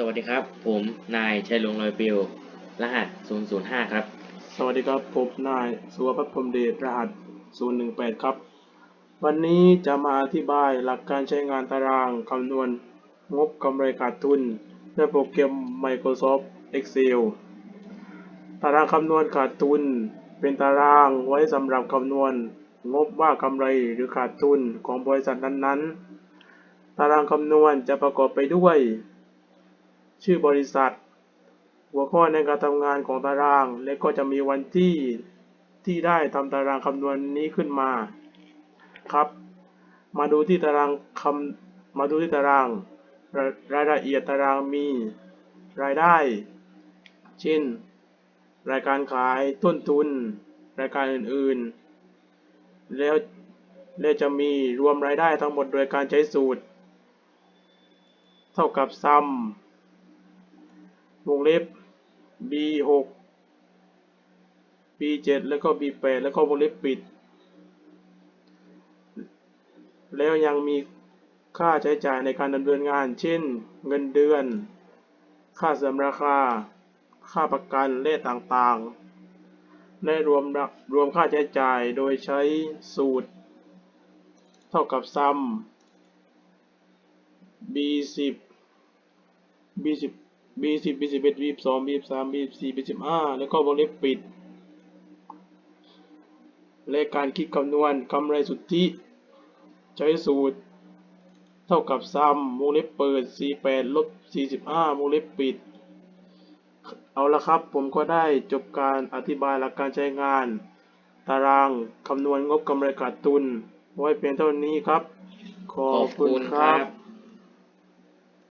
สวัสดีครับ ผมนายชัยลงลอยปิวรหัส 005 ครับ สวัสดีครับผมนายสุวพัฒน์พรมเดชรหัส 018 ครับ วันนี้จะมาอธิบายหลักการใช้งานตารางคำนวณงบกำไรขาดทุนด้วยโปรแกรม Microsoft Excel ตารางคำนวณขาดทุน เป็นตารางไว้สำหรับคำนวณงบว่ากำไรหรือขาดทุนของบริษัทนั้นๆ ตารางคำนวณจะประกอบไปด้วย ชื่อบริษัท หัวข้อในการทำงานของตาราง และก็จะมีวันที่ที่ได้ทำตารางคำนวณนี้ขึ้นมาครับ มาดูที่ตารางคำมาดูที่ตารางรารายละเอียดตารางมีรายได้ เช่น รายการขายต้นทุน รายการอื่นๆ แล้วและจะมีรวมรายได้ทั้งหมดโดยการใช้สูตร เท่ากับซัม วงเล็บ B6 B7 แล้วก็ B8 แล้วก็วงเล็บปิด แล้วยังมีค่าใช้จ่ายในการดำเนินงาน เช่น เงินเดือน ค่าเสริมราคา ค่าประกันและต่างๆ ได้รวมระรวมค่าใช้จ่ายโดยใช้สูตร เท่ากับซัม B10 B10 B10 B11 B12 B13 B14 B15 แล้วก็วงเล็บปิด และการคิดคำนวณกำไรสุทธิใช้สูตร เท่ากับซัมวงเล็บเปิด 48ลบ45วงเล็บปิด เอาละครับผมก็ได้จบการอธิบายหลักการใช้งาน ตารางคำนวณงบกำไรขาดทุน ไว้เพียงเท่านี้ครับ ขอบคุณครับ